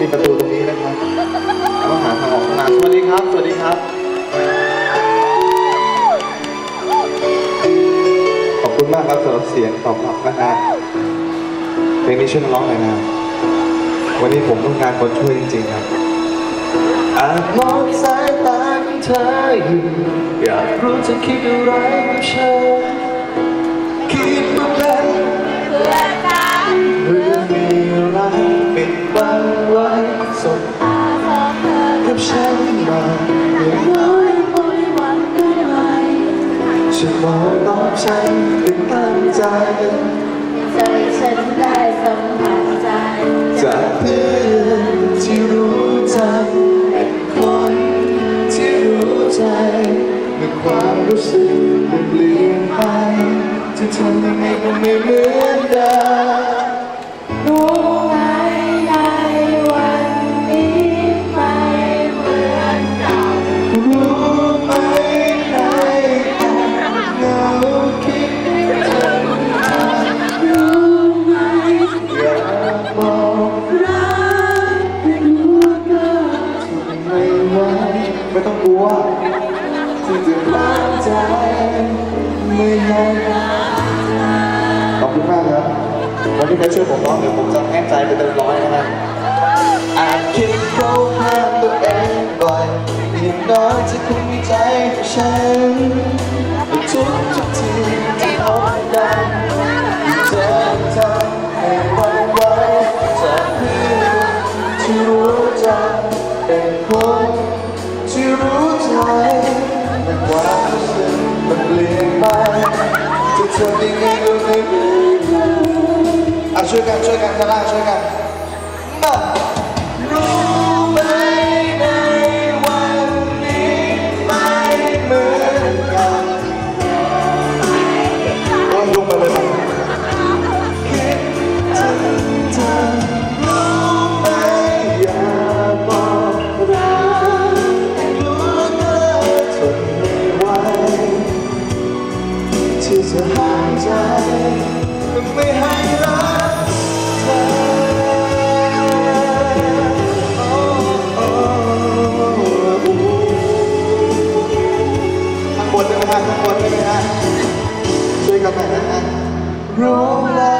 มีประตูตรงนี้นะครับต้องหาทางออกมาสวัสดีครับ สวัสดีครับ ขอบคุณมากครับสำหรับเสียงตอบรับนะฮะเพลงนี้ช่วยร้องหน่อยนะวันนี้ผมต้องการคนช่วยจริงๆครับอาจมองสายตาของเธออยู่อยากรู้เธอคิดอะไรกับฉัน ไว้ส่งอาเธอกับฉันมาเพื่อน้อยโอยหวันได้ไหมฉันมองตอบฉันเป็นตั้งใจใจฉันได้สัมผัสใจจากเพื่อนที่รู้ใจเป็นคนที่รู้ใจเมื่อความรู้สึกมันเปลี่ยนไปจะทำยังไงก็ไม่เหมือนเดิม ไม่ให้ขอบคุณมากครับ วันนี้ใครช่วยผมร้องเดี๋ยวผมจะแห้งใจไปเต็มร้อยนะฮะอาจคิดเข้าข้างตัวเองบ่อยอย่างน้อยจะคุ้มใจให้ฉัน ช่วยกันช่วยกันข้างล่างช่วยกันมารู้ไหมในวันนี้ไม่เหมือนกันโอ้ยลงมาเลยงเธอรู้ไหมอยาบอกรักรู้เธอทนไม่ไหวที่จะหายใจไม่ให้รัก ข้างบนนะช่วยกันหน่อยนะฮะรู้ไหม